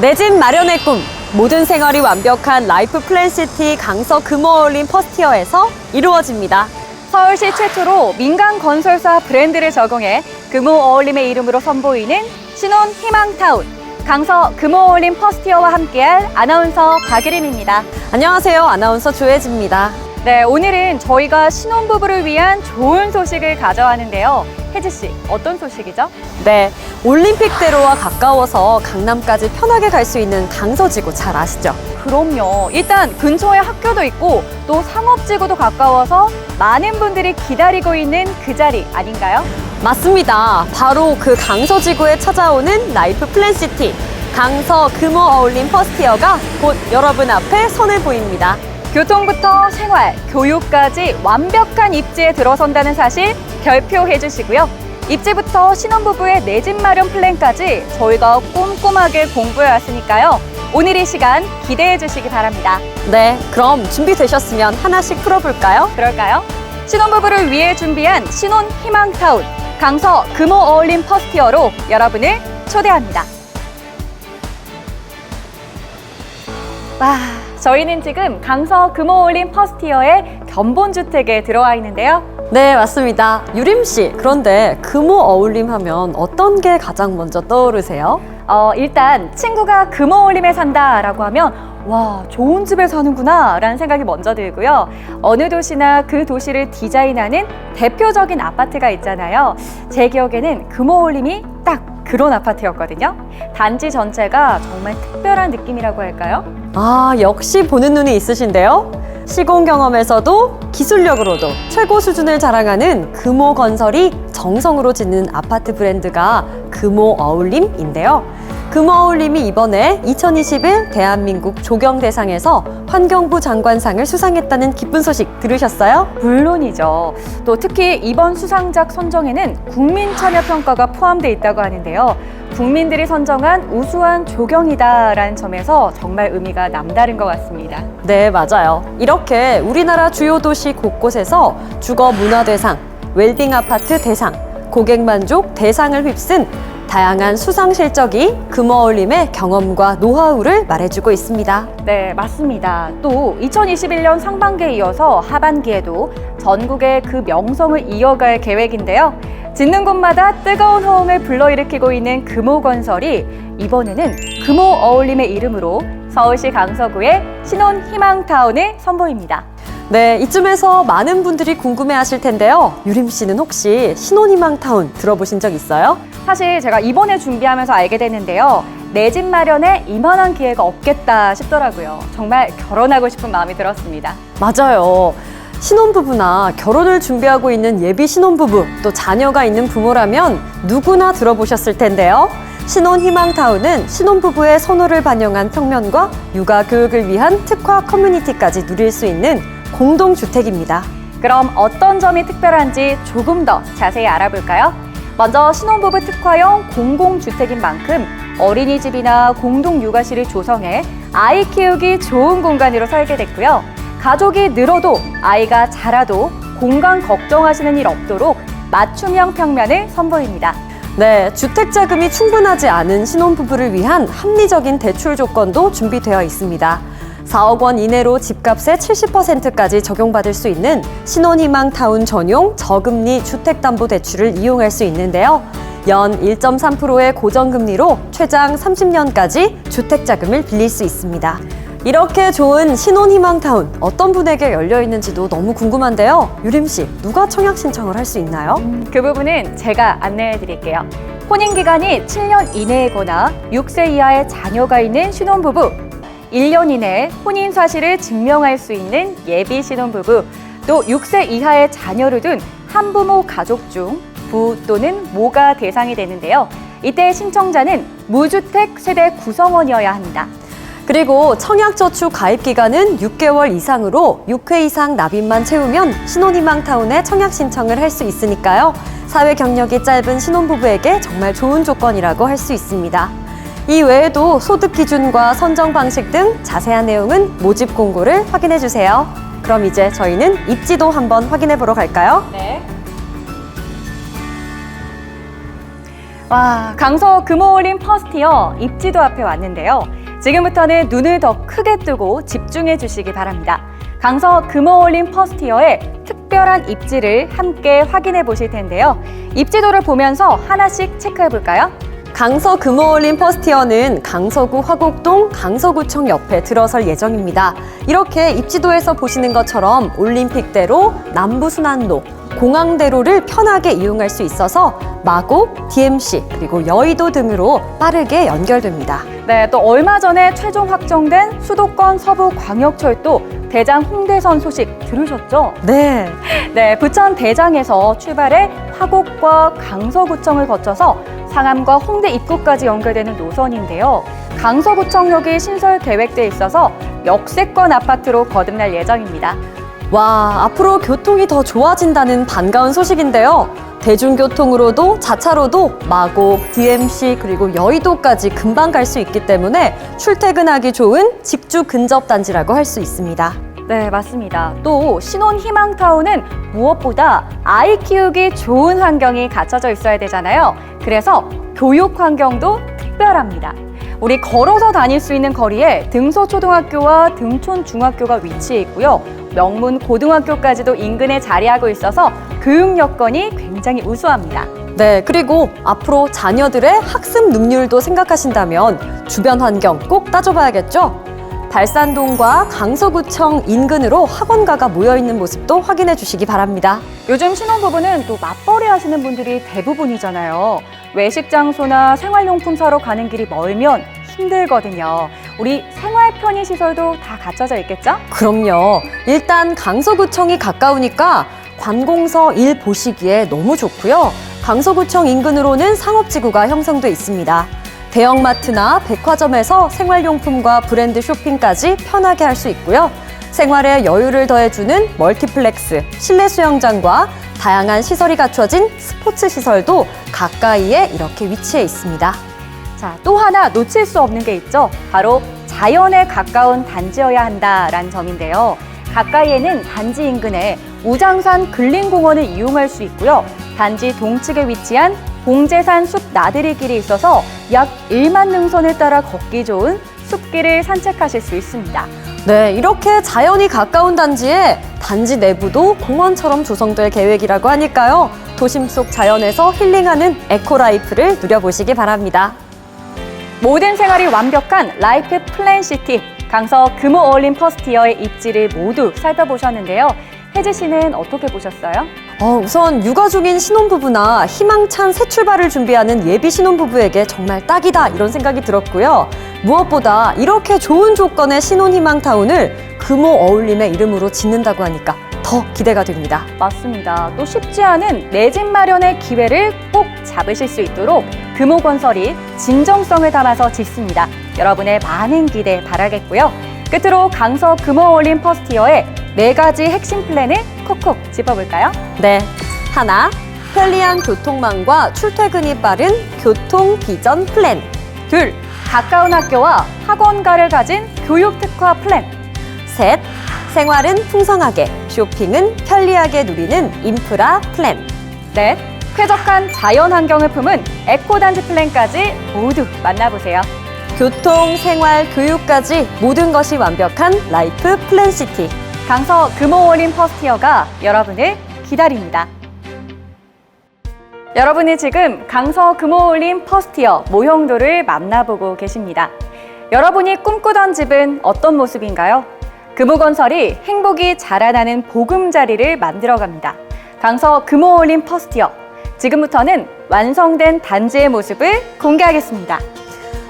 내 집 마련의 꿈 모든 생활이 완벽한 라이프 플랜시티 강서 금어울림 퍼스티어에서 이루어집니다. 서울시 최초로 민간 건설사 브랜드를 적용해 금호 어울림의 이름으로 선보이는 신혼 희망타운 강서 금호 어울림 퍼스티어와 함께할 아나운서 박예림입니다. 안녕하세요. 아나운서 조혜지입니다. 네, 오늘은 저희가 신혼부부를 위한 좋은 소식을 가져왔는데요. 혜지 씨, 어떤 소식이죠? 네, 올림픽대로와 가까워서 강남까지 편하게 갈 수 있는 강서지구 잘 아시죠? 그럼요. 일단 근처에 학교도 있고 또 상업지구도 가까워서 많은 분들이 기다리고 있는 그 자리 아닌가요? 맞습니다. 바로 그 강서 지구에 찾아오는 라이프 플랜시티 강서 금호 어울림 퍼스티어가 곧 여러분 앞에 선을 보입니다. 교통부터 생활, 교육까지 완벽한 입지에 들어선다는 사실 별표해 주시고요. 입지부터 신혼부부의 내 집 마련 플랜까지 저희가 꼼꼼하게 공부해 왔으니까요. 오늘 이 시간 기대해 주시기 바랍니다. 네, 그럼 준비되셨으면 하나씩 풀어볼까요? 그럴까요? 신혼부부를 위해 준비한 신혼 희망타운 강서 금호 어울림 퍼스티어로 여러분을 초대합니다. 와, 저희는 지금 강서 금호 어울림 퍼스티어의 견본주택에 들어와 있는데요. 네, 맞습니다. 유림 씨, 그런데 금호 어울림 하면 어떤 게 가장 먼저 떠오르세요? 어, 일단 친구가 금호 어울림에 산다라고 하면 와, 좋은 집에 사는구나 라는 생각이 먼저 들고요. 어느 도시나 그 도시를 디자인하는 대표적인 아파트가 있잖아요. 제 기억에는 금호 어울림이 딱 그런 아파트였거든요. 단지 전체가 정말 특별한 느낌이라고 할까요? 아, 역시 보는 눈이 있으신데요? 시공 경험에서도 기술력으로도 최고 수준을 자랑하는 금호 건설이 정성으로 짓는 아파트 브랜드가 금호 어울림인데요. 금호 어울림이 이번에 2021 대한민국 조경대상에서 환경부 장관상을 수상했다는 기쁜 소식 들으셨어요? 물론이죠. 또 특히 이번 수상작 선정에는 국민 참여 평가가 포함되어 있다고 하는데요. 국민들이 선정한 우수한 조경이다라는 점에서 정말 의미가 남다른 것 같습니다. 네, 맞아요. 이렇게 우리나라 주요 도시 곳곳에서 주거 문화 대상, 웰빙 아파트 대상, 고객 만족 대상을 휩쓴 다양한 수상 실적이 금어울림의 경험과 노하우를 말해주고 있습니다. 네, 맞습니다. 또 2021년 상반기에 이어서 하반기에도 전국의 그 명성을 이어갈 계획인데요. 짓는 곳마다 뜨거운 호응을 불러일으키고 있는 금호건설이 이번에는 금호 어울림의 이름으로 서울시 강서구의 신혼 희망타운을 선보입니다. 네, 이쯤에서 많은 분들이 궁금해 하실 텐데요. 유림 씨는 혹시 신혼희망 타운 들어보신 적 있어요? 사실 제가 이번에 준비하면서 알게 됐는데요. 내 집 마련에 이만한 기회가 없겠다 싶더라고요. 정말 결혼하고 싶은 마음이 들었습니다. 맞아요. 신혼부부나 결혼을 준비하고 있는 예비 신혼부부, 또 자녀가 있는 부모라면 누구나 들어보셨을 텐데요. 신혼희망타운은 신혼부부의 선호를 반영한 평면과 육아 교육을 위한 특화 커뮤니티까지 누릴 수 있는 공동주택입니다. 그럼 어떤 점이 특별한지 조금 더 자세히 알아볼까요? 먼저 신혼부부 특화형 공공주택인 만큼 어린이집이나 공동육아실을 조성해 아이 키우기 좋은 공간으로 설계됐고요. 가족이 늘어도 아이가 자라도 공간 걱정하시는 일 없도록 맞춤형 평면을 선보입니다. 네, 주택 자금이 충분하지 않은 신혼부부를 위한 합리적인 대출 조건도 준비되어 있습니다. 4억 원 이내로 집값의 70%까지 적용받을 수 있는 신혼희망 타운 전용 저금리 주택담보대출을 이용할 수 있는데요. 연 1.3%의 고정금리로 최장 30년까지 주택자금을 빌릴 수 있습니다. 이렇게 좋은 신혼희망타운 어떤 분에게 열려 있는지도 너무 궁금한데요. 유림 씨, 누가 청약 신청을 할 수 있나요? 그 부분은 제가 안내해 드릴게요. 혼인 기간이 7년 이내이거나 6세 이하의 자녀가 있는 신혼부부, 1년 이내에 혼인 사실을 증명할 수 있는 예비 신혼부부, 또 6세 이하의 자녀를 둔 한부모 가족 중 부 또는 모가 대상이 되는데요. 이때 신청자는 무주택 세대 구성원이어야 합니다. 그리고 청약저축 가입 기간은 6개월 이상으로 6회 이상 납입만 채우면 신혼희망타운에 청약 신청을 할 수 있으니까요. 사회 경력이 짧은 신혼부부에게 정말 좋은 조건이라고 할 수 있습니다. 이 외에도 소득 기준과 선정 방식 등 자세한 내용은 모집 공고를 확인해 주세요. 그럼 이제 저희는 입지도 한번 확인해 보러 갈까요? 네. 와, 강서 금호올림 퍼스티어 입지도 앞에 왔는데요. 지금부터는 눈을 더 크게 뜨고 집중해 주시기 바랍니다. 강서 금호올림 퍼스티어의 특별한 입지를 함께 확인해 보실 텐데요. 입지도를 보면서 하나씩 체크해 볼까요? 강서 금호올림 퍼스티어는 강서구 화곡동 강서구청 옆에 들어설 예정입니다. 이렇게 입지도에서 보시는 것처럼 올림픽대로, 남부순환로, 공항대로를 편하게 이용할 수 있어서 마곡, DMC, 그리고 여의도 등으로 빠르게 연결됩니다. 네, 또 얼마 전에 최종 확정된 수도권 서부 광역철도 대장 홍대선 소식 들으셨죠? 네. 네, 부천 대장에서 출발해 화곡과 강서구청을 거쳐서 상암과 홍대 입구까지 연결되는 노선인데요. 강서구청역이 신설 계획돼 있어서 역세권 아파트로 거듭날 예정입니다. 와, 앞으로 교통이 더 좋아진다는 반가운 소식인데요. 대중교통으로도 자차로도 마곡, DMC 그리고 여의도까지 금방 갈 수 있기 때문에 출퇴근하기 좋은 직주 근접 단지라고 할 수 있습니다. 네, 맞습니다. 또 신혼 희망타운은 무엇보다 아이 키우기 좋은 환경이 갖춰져 있어야 되잖아요. 그래서 교육 환경도 특별합니다. 우리 걸어서 다닐 수 있는 거리에 등소초등학교와 등촌중학교가 위치해 있고요. 명문 고등학교까지도 인근에 자리하고 있어서 교육 여건이 굉장히 우수합니다. 네, 그리고 앞으로 자녀들의 학습 능률도 생각하신다면 주변 환경 꼭 따져봐야겠죠? 발산동과 강서구청 인근으로 학원가가 모여 있는 모습도 확인해 주시기 바랍니다. 요즘 신혼부부는 또 맞벌이 하시는 분들이 대부분이잖아요. 외식 장소나 생활용품 사러 가는 길이 멀면 힘들거든요. 우리 생활 편의 시설도 다 갖춰져 있겠죠? 그럼요. 일단 강서구청이 가까우니까 관공서 일 보시기에 너무 좋고요. 강서구청 인근으로는 상업지구가 형성돼 있습니다. 대형마트나 백화점에서 생활용품과 브랜드 쇼핑까지 편하게 할 수 있고요. 생활에 여유를 더해주는 멀티플렉스, 실내 수영장과 다양한 시설이 갖춰진 스포츠 시설도 가까이에 이렇게 위치해 있습니다. 자, 또 하나 놓칠 수 없는 게 있죠. 바로 자연에 가까운 단지여야 한다라는 점인데요. 가까이에는 단지 인근에 우장산 근린공원을 이용할 수 있고요. 단지 동측에 위치한 봉제산 숲 나들이 길이 있어서 약 1만 능선을 따라 걷기 좋은 숲길을 산책하실 수 있습니다. 네, 이렇게 자연이 가까운 단지에 단지 내부도 공원처럼 조성될 계획이라고 하니까요. 도심 속 자연에서 힐링하는 에코라이프를 누려보시기 바랍니다. 모든 생활이 완벽한 라이프 플랜 시티 강서 금호 어울림 퍼스티어의 입지를 모두 살펴보셨는데요. 혜지 씨는 어떻게 보셨어요? 어, 우선 육아 중인 신혼부부나 희망찬 새 출발을 준비하는 예비 신혼부부에게 정말 딱이다 이런 생각이 들었고요. 무엇보다 이렇게 좋은 조건의 신혼희망타운을 금호 어울림의 이름으로 짓는다고 하니까 더 기대가 됩니다. 맞습니다. 또 쉽지 않은 내 집 마련의 기회를 꼭 잡으실 수 있도록 금호건설이 진정성을 담아서 짓습니다. 여러분의 많은 기대 바라겠고요. 끝으로 강서 금호올림 퍼스티어의 네 가지 핵심 플랜을 콕콕 짚어볼까요? 네. 하나, 편리한 교통망과 출퇴근이 빠른 교통 비전 플랜. 둘, 가까운 학교와 학원가를 가진 교육 특화 플랜. 셋, 생활은 풍성하게, 쇼핑은 편리하게 누리는 인프라 플랜. 넷, 쾌적한 자연 환경을 품은 에코단지 플랜까지 모두 만나보세요. 교통, 생활, 교육까지 모든 것이 완벽한 라이프 플랜시티. 강서 금호올림 퍼스티어가 여러분을 기다립니다. 여러분이 지금 강서 금호올림 퍼스티어 모형도를 만나보고 계십니다. 여러분이 꿈꾸던 집은 어떤 모습인가요? 금호건설이 행복이 자라나는 보금자리를 만들어갑니다. 강서 금호올림 퍼스티어. 지금부터는 완성된 단지의 모습을 공개하겠습니다.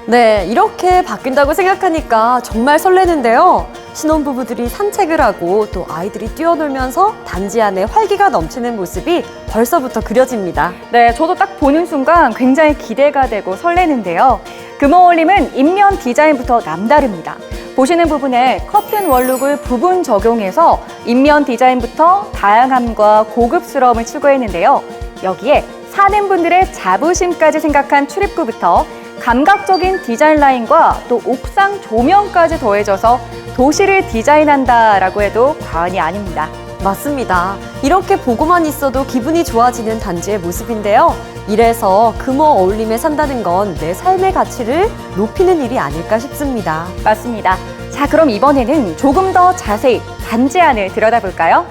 네, 이렇게 바뀐다고 생각하니까 정말 설레는데요. 신혼부부들이 산책을 하고 또 아이들이 뛰어놀면서 단지 안에 활기가 넘치는 모습이 벌써부터 그려집니다. 네, 저도 딱 보는 순간 굉장히 기대가 되고 설레는데요. 금호 올림은 인면 디자인부터 남다릅니다. 보시는 부분에 커튼 원룩을 부분 적용해서 인면 디자인부터 다양함과 고급스러움을 추구했는데요. 여기에 사는 분들의 자부심까지 생각한 출입구부터 감각적인 디자인 라인과 또 옥상 조명까지 더해져서 도시를 디자인한다라고 해도 과언이 아닙니다. 맞습니다. 이렇게 보고만 있어도 기분이 좋아지는 단지의 모습인데요. 이래서 금호 어울림에 산다는 건 내 삶의 가치를 높이는 일이 아닐까 싶습니다. 맞습니다. 자, 그럼 이번에는 조금 더 자세히 단지 안을 들여다볼까요?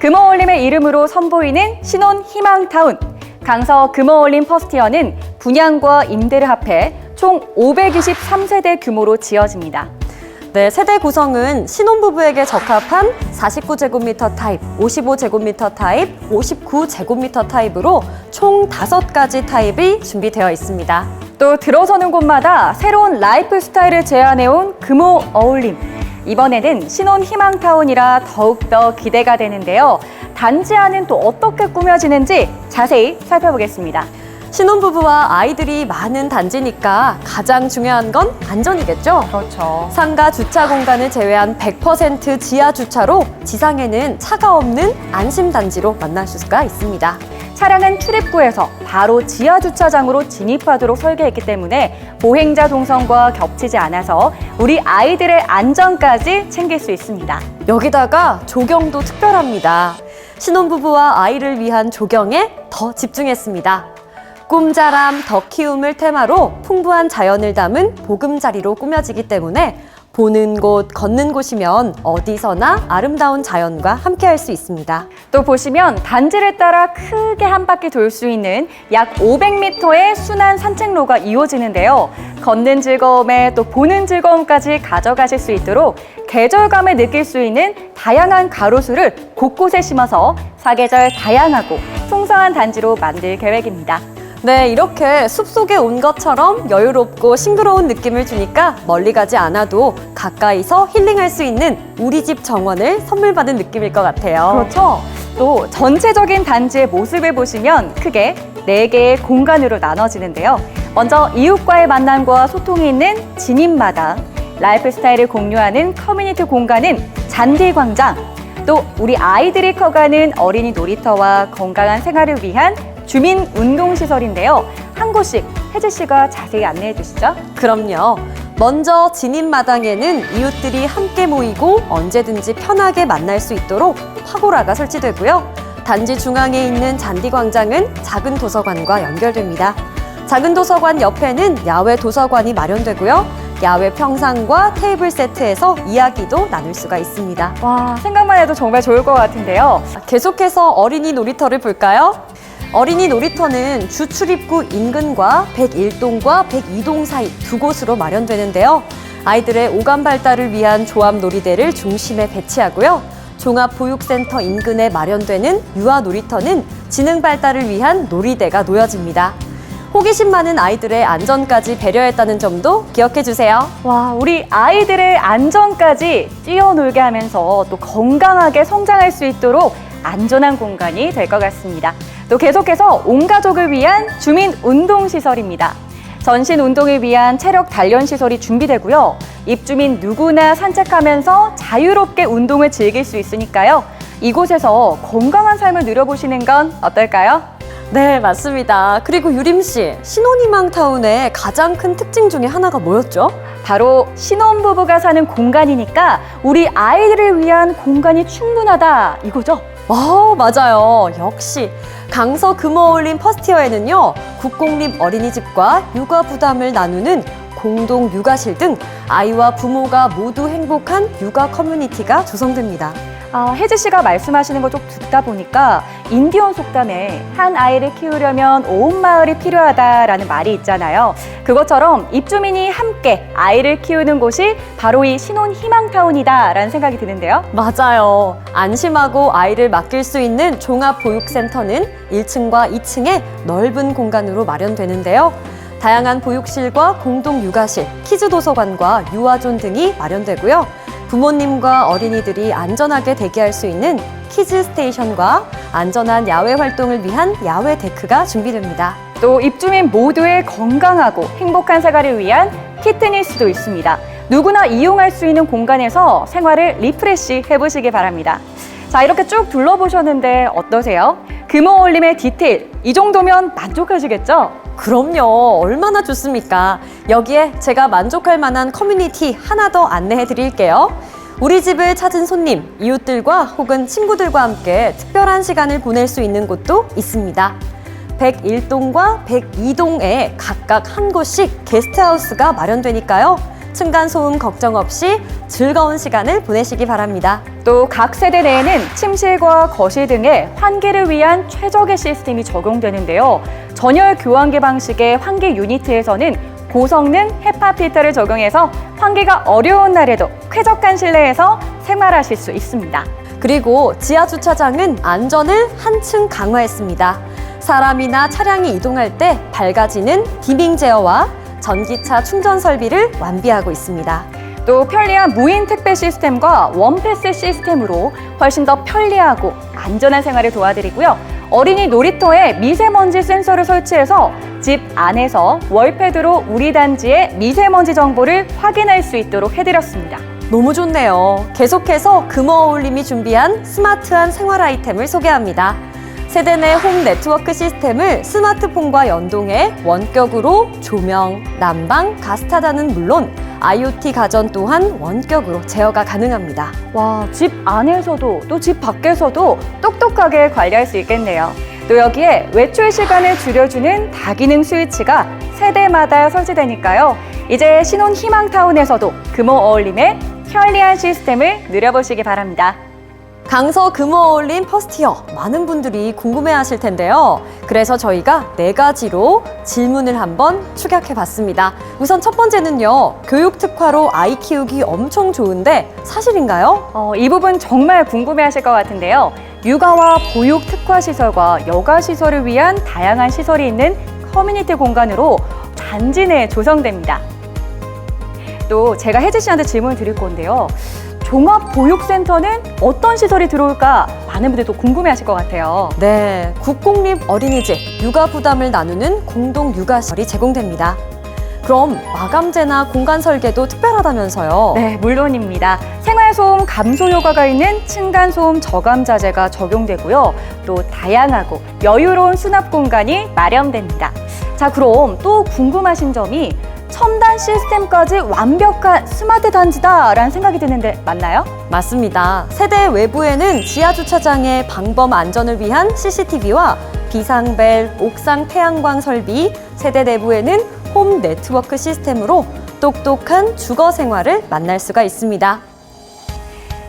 금어 올림의 이름으로 선보이는 신혼 희망타운. 강서 금어 올림 퍼스티어는 분양과 임대를 합해 총 523세대 규모로 지어집니다. 네, 세대 구성은 신혼부부에게 적합한 49제곱미터 타입, 55제곱미터 타입, 59제곱미터 타입으로 총 다섯 가지 타입이 준비되어 있습니다. 또 들어서는 곳마다 새로운 라이프 스타일을 제안해온 금호 어울림. 이번에는 신혼 희망타운이라 더욱더 기대가 되는데요. 단지 안은 또 어떻게 꾸며지는지 자세히 살펴보겠습니다. 신혼부부와 아이들이 많은 단지니까 가장 중요한 건 안전이겠죠? 그렇죠. 상가 주차 공간을 제외한 100% 지하 주차로 지상에는 차가 없는 안심 단지로 만날 수가 있습니다. 차량은 출입구에서 바로 지하 주차장으로 진입하도록 설계했기 때문에 보행자 동선과 겹치지 않아서 우리 아이들의 안전까지 챙길 수 있습니다. 여기다가 조경도 특별합니다. 신혼부부와 아이를 위한 조경에 더 집중했습니다. 꿈자람, 더 키움을 테마로 풍부한 자연을 담은 보금자리로 꾸며지기 때문에 보는 곳, 걷는 곳이면 어디서나 아름다운 자연과 함께할 수 있습니다. 또 보시면 단지를 따라 크게 한 바퀴 돌 수 있는 약 500m의 순환 산책로가 이어지는데요. 걷는 즐거움에 또 보는 즐거움까지 가져가실 수 있도록 계절감을 느낄 수 있는 다양한 가로수를 곳곳에 심어서 사계절 다양하고 풍성한 단지로 만들 계획입니다. 네, 이렇게 숲속에 온 것처럼 여유롭고 싱그러운 느낌을 주니까 멀리 가지 않아도 가까이서 힐링할 수 있는 우리 집 정원을 선물 받은 느낌일 것 같아요. 그렇죠. 또 전체적인 단지의 모습을 보시면 크게 네개의 공간으로 나눠지는데요. 먼저 이웃과의 만남과 소통이 있는 진입마당, 라이프 스타일을 공유하는 커뮤니티 공간은 잔디광장, 또 우리 아이들이 커가는 어린이 놀이터와 건강한 생활을 위한 주민 운동시설인데요. 한 곳씩 혜지 씨가 자세히 안내해 주시죠. 그럼요. 먼저 진입마당에는 이웃들이 함께 모이고 언제든지 편하게 만날 수 있도록 파고라가 설치되고요. 단지 중앙에 있는 잔디광장은 작은 도서관과 연결됩니다. 작은 도서관 옆에는 야외 도서관이 마련되고요. 야외 평상과 테이블 세트에서 이야기도 나눌 수가 있습니다. 와, 생각만 해도 정말 좋을 것 같은데요. 계속해서 어린이 놀이터를 볼까요? 어린이 놀이터는 주 출입구 인근과 101동과 102동 사이 두 곳으로 마련되는데요. 아이들의 오감 발달을 위한 조합 놀이대를 중심에 배치하고요. 종합보육센터 인근에 마련되는 유아 놀이터는 지능 발달을 위한 놀이대가 놓여집니다. 호기심 많은 아이들의 안전까지 배려했다는 점도 기억해 주세요. 와, 우리 아이들의 안전까지 뛰어놀게 하면서 또 건강하게 성장할 수 있도록 안전한 공간이 될 것 같습니다. 또 계속해서 온 가족을 위한 주민 운동 시설입니다. 전신 운동을 위한 체력 단련 시설이 준비되고요. 입주민 누구나 산책하면서 자유롭게 운동을 즐길 수 있으니까요. 이곳에서 건강한 삶을 누려보시는 건 어떨까요? 네, 맞습니다. 그리고 유림 씨, 신혼희망 타운의 가장 큰 특징 중에 하나가 뭐였죠? 바로 신혼부부가 사는 공간이니까 우리 아이들을 위한 공간이 충분하다 이거죠? 와, 맞아요. 역시 강서 금어울림 퍼스티어에는요, 국공립 어린이집과 육아 부담을 나누는 공동 육아실 등 아이와 부모가 모두 행복한 육아 커뮤니티가 조성됩니다. 아, 혜지 씨가 말씀하시는 걸좀 듣다 보니까 인디언 속담에 한 아이를 키우려면 온 마을이 필요하다라는 말이 있잖아요. 그것처럼 입주민이 함께 아이를 키우는 곳이 바로 이 신혼 희망타운이다라는 생각이 드는데요. 맞아요. 안심하고 아이를 맡길 수 있는 종합보육센터는 1층과 2층에 넓은 공간으로 마련되는데요. 다양한 보육실과 공동 육아실, 키즈 도서관과 유아존 등이 마련되고요. 부모님과 어린이들이 안전하게 대기할 수 있는 키즈 스테이션과 안전한 야외 활동을 위한 야외 데크가 준비됩니다. 또 입주민 모두의 건강하고 행복한 생활을 위한 피트니스도 있습니다. 누구나 이용할 수 있는 공간에서 생활을 리프레시 해보시기 바랍니다. 자, 이렇게 쭉 둘러보셨는데 어떠세요? 금호 올림의 디테일, 이 정도면 만족하시겠죠? 그럼요. 얼마나 좋습니까? 여기에 제가 만족할 만한 커뮤니티 하나 더 안내해 드릴게요. 우리 집을 찾은 손님, 이웃들과 혹은 친구들과 함께 특별한 시간을 보낼 수 있는 곳도 있습니다. 101동과 102동에 각각 한 곳씩 게스트하우스가 마련되니까요. 층간소음 걱정 없이 즐거운 시간을 보내시기 바랍니다. 또 각 세대 내에는 침실과 거실 등의 환기를 위한 최적의 시스템이 적용되는데요. 전열 교환기 방식의 환기 유니트에서는 고성능 헤파 필터를 적용해서 환기가 어려운 날에도 쾌적한 실내에서 생활하실 수 있습니다. 그리고 지하 주차장은 안전을 한층 강화했습니다. 사람이나 차량이 이동할 때 밝아지는 디밍 제어와 전기차 충전 설비를 완비하고 있습니다. 또 편리한 무인 택배 시스템과 원패스 시스템으로 훨씬 더 편리하고 안전한 생활을 도와드리고요. 어린이 놀이터에 미세먼지 센서를 설치해서 집 안에서 월패드로 우리 단지의 미세먼지 정보를 확인할 수 있도록 해드렸습니다. 너무 좋네요. 계속해서 금어 어울림이 준비한 스마트한 생활 아이템을 소개합니다. 세대 내 홈 네트워크 시스템을 스마트폰과 연동해 원격으로 조명, 난방, 가스타다는 물론 IoT 가전 또한 원격으로 제어가 가능합니다. 와, 집 안에서도 또 집 밖에서도 똑똑하게 관리할 수 있겠네요. 또 여기에 외출 시간을 줄여주는 다기능 스위치가 세대마다 설치되니까요. 이제 신혼 희망타운에서도 금호 어울림의 편리한 시스템을 누려보시기 바랍니다. 강서 금호 어울림 퍼스티어 많은 분들이 궁금해 하실 텐데요. 그래서 저희가 네 가지로 질문을 한번 추격해 봤습니다. 우선 첫 번째는요. 교육 특화로 아이 키우기 엄청 좋은데 사실인가요? 어, 이 부분 정말 궁금해 하실 것 같은데요. 육아와 보육 특화 시설과 여가 시설을 위한 다양한 시설이 있는 커뮤니티 공간으로 단지 내에 조성됩니다. 또 제가 혜지 씨한테 질문을 드릴 건데요. 종합보육센터는 어떤 시설이 들어올까 많은 분들이 또 궁금해 하실 것 같아요. 네, 국공립 어린이집 육아 부담을 나누는 공동 육아 시설이 제공됩니다. 그럼 마감재나 공간 설계도 특별하다면서요? 네, 물론입니다. 생활소음 감소 효과가 있는 층간소음 저감 자재가 적용되고요. 또 다양하고 여유로운 수납 공간이 마련됩니다. 자, 그럼 또 궁금하신 점이 첨단 시스템까지 완벽한 스마트 단지다라는 생각이 드는데 맞나요? 맞습니다. 세대 외부에는 지하 주차장의 방범 안전을 위한 CCTV와 비상벨, 옥상 태양광 설비, 세대 내부에는 홈 네트워크 시스템으로 똑똑한 주거 생활을 만날 수가 있습니다.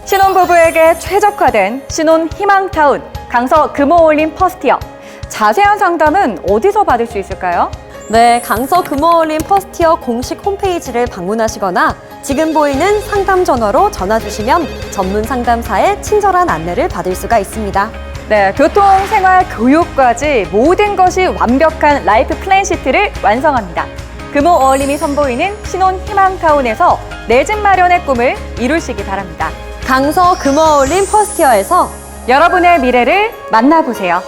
신혼부부에게 최적화된 신혼 희망타운 강서 금호올림 퍼스티어. 자세한 상담은 어디서 받을 수 있을까요? 네, 강서 금호올림 퍼스티어 공식 홈페이지를 방문하시거나 지금 보이는 상담 전화로 전화 주시면 전문 상담사의 친절한 안내를 받을 수가 있습니다. 네, 교통, 생활, 교육까지 모든 것이 완벽한 라이프 플랜 시트를 완성합니다. 금호 어울림이 선보이는 신혼 희망타운에서 내 집 마련의 꿈을 이루시기 바랍니다. 강서 금호올림 퍼스티어에서 여러분의 미래를 만나보세요.